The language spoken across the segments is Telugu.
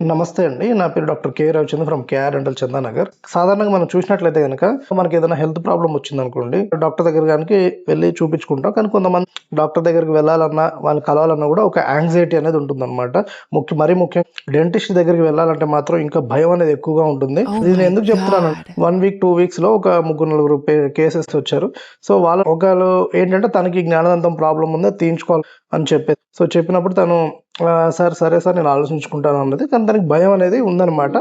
నమస్తే అండి. నా పేరు doctor K Ravichandra from KR dental Chandanagar. సాధారణంగా మనం చూసినట్లయితే కనుక మనకి ఏదైనా హెల్త్ ప్రాబ్లం వచ్చింది అనుకోండి డాక్టర్ దగ్గర కానీ వెళ్ళి చూపించుకుంటాం. కానీ కొంతమంది డాక్టర్ దగ్గరికి వెళ్ళాలన్నా వాళ్ళు కలవాలన్నా కూడా ఒక యాంగ్జైటీ అనేది ఉంటుంది అనమాట ముఖ్య మరీ ముఖ్యం డెంటిస్ట్ దగ్గరికి వెళ్ళాలంటే మాత్రం ఇంకా భయం అనేది ఎక్కువగా ఉంటుంది. Oh నేను ఎందుకు చెప్తున్నాను. వన్ వీక్ టూ వీక్స్లో ఒక ముగ్గురు నలుగురు కేసెస్ వచ్చారు. సో వాళ్ళ ఒకళ్ళు ఏంటంటే తనకి జ్ఞానదంతం ప్రాబ్లం ఉంది తీయించుకోవాలి అని చెప్పేది సో చెప్పినప్పుడు తను "ఆ, సార్ సరే సార్ నేను ఆలోచించుకుంటాను అన్నది. కానీ దానికి భయం అనేది ఉందన్నమాట.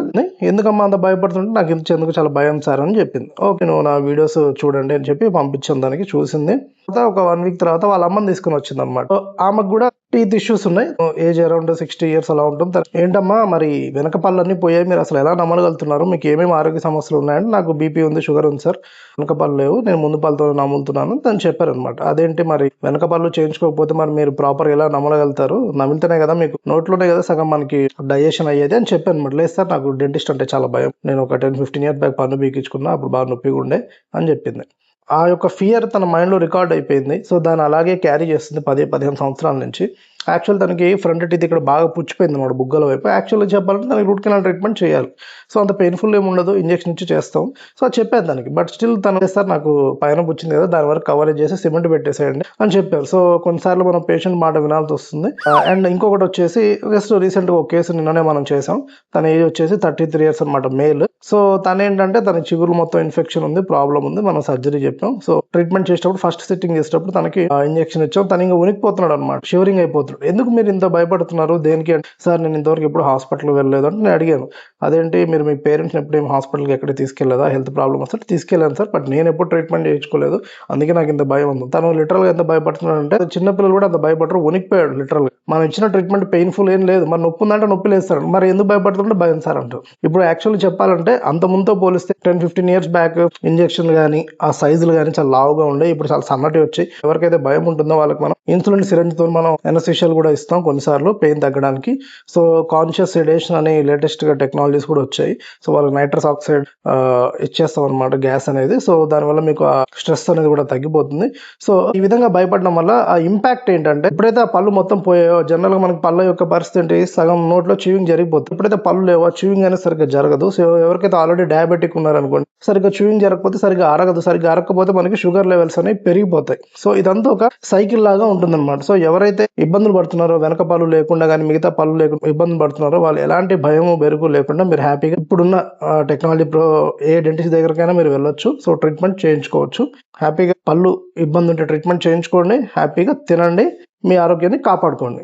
ఎందుకమ్మా అంత భయపడుతుంటే నాకు ఇది ఎందుకు చాలా భయం సార్ అని చెప్పింది. ఓకే నువ్వు నా వీడియోస్ చూడండి అని చెప్పి పంపించాను దానికి చూసింది. తర్వాత ఒక వన్ వీక్ తర్వాత వాళ్ళ అమ్మని తీసుకుని వచ్చింది అనమాట ఆమెకు కూడా టీత్ ఇష్యూస్ ఉన్నాయి. ఏజ్ అరౌండ్ సిక్స్టీ ఇయర్స్ అలా ఉంటుంది. ఏంటమ్మా మరి వెనక పళ్ళన్నీ పోయాయి. మీరు అసలు ఎలా నమ్మగలుగుతున్నారు? మీకు ఏమేమి ఆరోగ్య సమస్యలు ఉన్నాయంటే నాకు బీపీ ఉంది షుగర్ ఉంది సార్ వెనక పళ్ళు లేవు. నేను ముందు పళ్ళతో నమ్ముతున్నాను తను చెప్పారనమాట అదేంటి మరి? వెనక పళ్ళు చేయించుకోకపోతే మరి మీరు ప్రాపర్ ఎలా నమ్మగలుగుతారు? నమ్మితేనే కదా మీకు. నోట్లోనే కదా సగం మనకి డైజెషన్ అయ్యేది అని చెప్పాను అనమాట లేదు సార్ నాకు డెంటిస్ట్ అంటే చాలా భయం. నేను ఒక టెన్ ఫిఫ్టీన్ ఇయర్స్ బ్యాక్ పన్ను బీకించుకున్నా అప్పుడు బాగా నొప్పిగా ఉండే అని చెప్పింది. ఆ యొక్క ఫియర్ తన మైండ్లో రికార్డ్ అయిపోయింది. సో దాన్ని అలాగే క్యారీ చేస్తుంది పది పదిహేను సంవత్సరాల నుంచి. యాక్చువల్ తనకి ఫ్రంట్ టీత్ ఇక్కడ బాగా పుచ్చిపోయింది అనమాట బుగ్గల వైపు. యాక్చువల్గా చెప్పాలంటే దానికి రూట్ కెనాల్ ట్రీట్మెంట్ చేయాలి. సో అంత పెయిన్ఫుల్ ఏమి ఉండదు. ఇంజెక్షన్ ఇచ్చి చేస్తాం. సో అది చెప్పాను దానికి బట్ స్టిల్ తను సార్ నాకు పైన పుచ్చింది కదా దాని వరకు కవరేజ్ చేసి సిమెంట్ పెట్టేసేయండి అని చెప్పారు. సో కొన్నిసార్లు మనం పేషెంట్ మాట వినాల్సి వస్తుంది. Uh, అండ్ ఇంకొకటి వచ్చేసి జస్ట్ రీసెంట్గా ఒక కేసు నిన్ననే మనం చేసాం తన ఏజ్ వచ్చేసి థర్టీ త్రీ ఇయర్స్ అనమాట మేల్ సో తను ఏంటంటే తన చిగురు మొత్తం ఇన్ఫెక్షన్ ఉంది ప్రాబ్లం ఉంది. మనం సర్జరీ చెప్పాం. సో ట్రీట్మెంట్ చేసేటప్పుడు ఫస్ట్ సిట్టింగ్ చేసేటప్పుడు తనకి uh, ఇంజెక్షన్ ఇచ్చాం. తను ఇంకా ఉనికిపోతున్నాడు అనమాట షివరింగ్ భయపడుతున్నాడు. ఎందుకు మీరు ఇంత భయపడుతున్నారు? దేనికి అంటే సార్ నేను ఇంతవరకు ఎప్పుడు హాస్పిటల్ వెళ్ళలేదు అంటే నేను అడిగాను. అదేంటి మీరు మీ పేరెంట్స్ ఎప్పుడు హాస్పిటల్కి ఎక్కడ తీసుకెళ్ళదా హెల్త్ ప్రాబ్లమ్ వస్తే తీసుకెళ్ళాను సార్ బట్ నేను ఎప్పుడు ట్రీట్మెంట్ చేయించుకోలేదు. అందుకే నాకు ఇంత భయం ఉంది. తను లిటరల్గా ఎంత భయపడుతున్నాడు అంటే చిన్నపిల్లలు కూడా అంత భయపడరు ఉనికిపోయాడు లిటరల్గా. మనం ఇచ్చిన ట్రీట్మెంట్ పెయిన్ఫుల్ ఏం లేదు. మరి నొప్పి ఉందంటే నొప్పి లేస్తాడు. మరి ఎందుకు భయపడుతుంటే భయం సార్ అంటారు ఇప్పుడు యాక్చువల్లీ చెప్పాలంటే అంత ముందుతో పోలిస్తే టెన్ ఫిఫ్టీన్ ఇయర్స్ బ్యాక్ ఇంజెక్షన్లు కానీ ఆ సైజులు కానీ చాలా లావుగా ఉండే ఇప్పుడు చాలా సన్నటి వచ్చాయి. ఎవరికైతే భయం ఉంటుందో వాళ్ళకి మనం ఇన్సులిన్ సిరంజ్తో మనం మనం ఆర్టిఫిషియల్ కూడా ఇస్తాం కొన్నిసార్లు పెయిన్ తగ్గడానికి. సో కాన్షియస్ సెడేషన్ అనే లేటెస్ట్గా టెక్నాలజీస్ కూడా వచ్చాయి. సో వాళ్ళకి నైట్రస్ ఆక్సైడ్ ఇచ్చేస్తాం అనమాట గ్యాస్ అనేది. సో దానివల్ల మీకు ఆ స్ట్రెస్ అనేది కూడా తగ్గిపోతుంది. సో ఈ విధంగా భయపడడం వల్ల ఆ ఇంపాక్ట్ ఏంటంటే ఎప్పుడైతే ఆ పళ్ళు మొత్తం పోయాయో జనరల్గా మనకి పళ్ళ యొక్క పరిస్థితి ఏంటి సగం నోట్లో చూయింగ్ జరిగిపోతుంది. ఎప్పుడైతే పళ్ళు లేవో చూయింగ్ అనేది సరిగ్గా జరగదు. సో ఎవరికైతే ఆల్రెడీ డయాబెటిక్ ఉన్నారనుకోండి సరిగ్గా చూవింగ్ జరగకపోతే సరిగ్గా అరగదు. సరిగ్గా అరగకపోతే మనకి షుగర్ లెవెల్స్ అనేవి పెరిగిపోతాయి. సో ఇదంతా ఒక సైకిల్ లాగా ఉంటుందన్నమాట. సో ఎవరైతే ఇబ్బందులు పడుతున్నారో వెనక పళ్ళు లేకుండా కానీ మిగతా పళ్ళు లేకుండా ఇబ్బందులు పడుతున్నారో వాళ్ళు ఎలాంటి భయము బెరుకు లేకుండా మీరు హ్యాపీగా ఇప్పుడున్న టెక్నాలజీ ప్రో ఏ డెంటిస్ట్ దగ్గరకైనా మీరు వెళ్ళొచ్చు. సో ట్రీట్మెంట్ చేయించుకోవచ్చు. హ్యాపీగా పళ్ళు ఇబ్బంది ఉంటే ట్రీట్మెంట్ చేయించుకోండి. హ్యాపీగా తినండి. మీ ఆరోగ్యాన్ని కాపాడుకోండి.